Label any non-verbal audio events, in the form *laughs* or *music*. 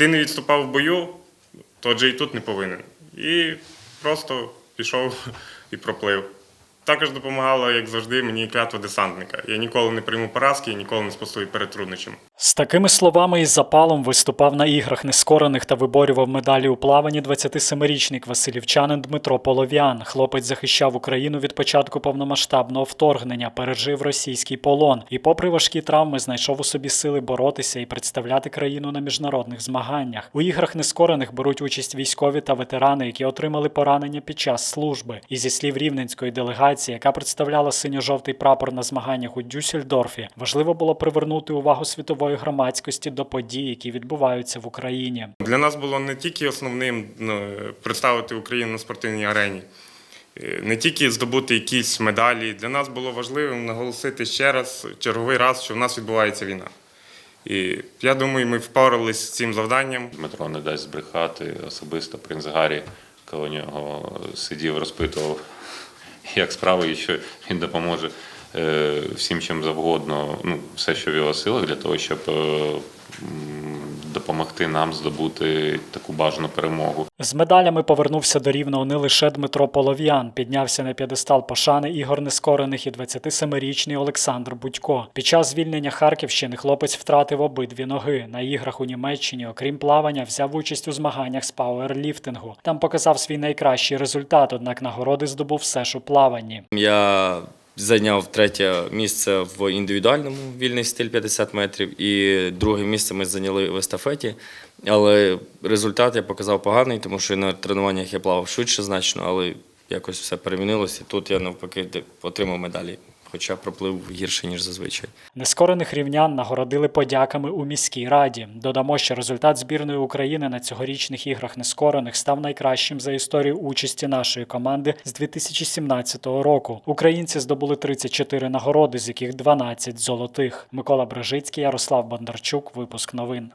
ти не відступав в бою, то же і тут не повинен. І просто пішов *laughs* і проплив. Також допомагала, як завжди, мені клятва десантника. Я ніколи не прийму поразки, я ніколи не спастую перед труднощами. З такими словами і запалом виступав на іграх нескорених та виборював медалі у плаванні 27-річний василівчанин Дмитро Полов'ян. Хлопець захищав Україну від початку повномасштабного вторгнення, пережив російський полон і, попри важкі травми, знайшов у собі сили боротися і представляти країну на міжнародних змаганнях. У іграх нескорених беруть участь військові та ветерани, які отримали поранення під час служби. І зі слів рівненської делегації, яка представляла синьо-жовтий прапор на змаганнях у Дюссельдорфі, важливо було привернути увагу світової громадськості до подій, які відбуваються в Україні. Для нас було не тільки основним ну, представити Україну на спортивній арені, е, не тільки здобути якісь медалі. Для нас було важливим наголосити ще раз, черговий раз, що в нас відбувається війна. І я думаю, ми впоралися з цим завданням. Дмитро не дасть збрехати особисто принц Гаррі, коли у нього сидів, розпитував, як справи, і що він допоможе всім чим завгодно, ну, все, що в його силах, для того, щоб е, допомогти нам здобути таку бажану перемогу. З медалями повернувся до рівного не лише Дмитро Полов'ян, піднявся на п'єдестал пошани ігор нескорених і 27-річний Олександр Будько. Під час звільнення Харківщини хлопець втратив обидві ноги. На іграх у Німеччині, окрім плавання, взяв участь у змаганнях з пауерліфтингу. Там показав свій найкращий результат, однак нагороди здобув все ж у плаванні. Я зайняв третє місце в індивідуальному вільний стиль 50 метрів, і друге місце ми зайняли в естафеті. Але результат я показав поганий, тому що на тренуваннях я плавав швидше значно, але якось все перемінилося. Тут я навпаки отримав медалі, хоча проплив гірше, ніж зазвичай. Нескорених рівнян нагородили подяками у міській раді. Додамо, що результат збірної України на цьогорічних іграх нескорених став найкращим за історію участі нашої команди з 2017 року. Українці здобули 34 нагороди, з яких 12 золотих. Микола Брежицький, Ярослав Бондарчук. Випуск новин.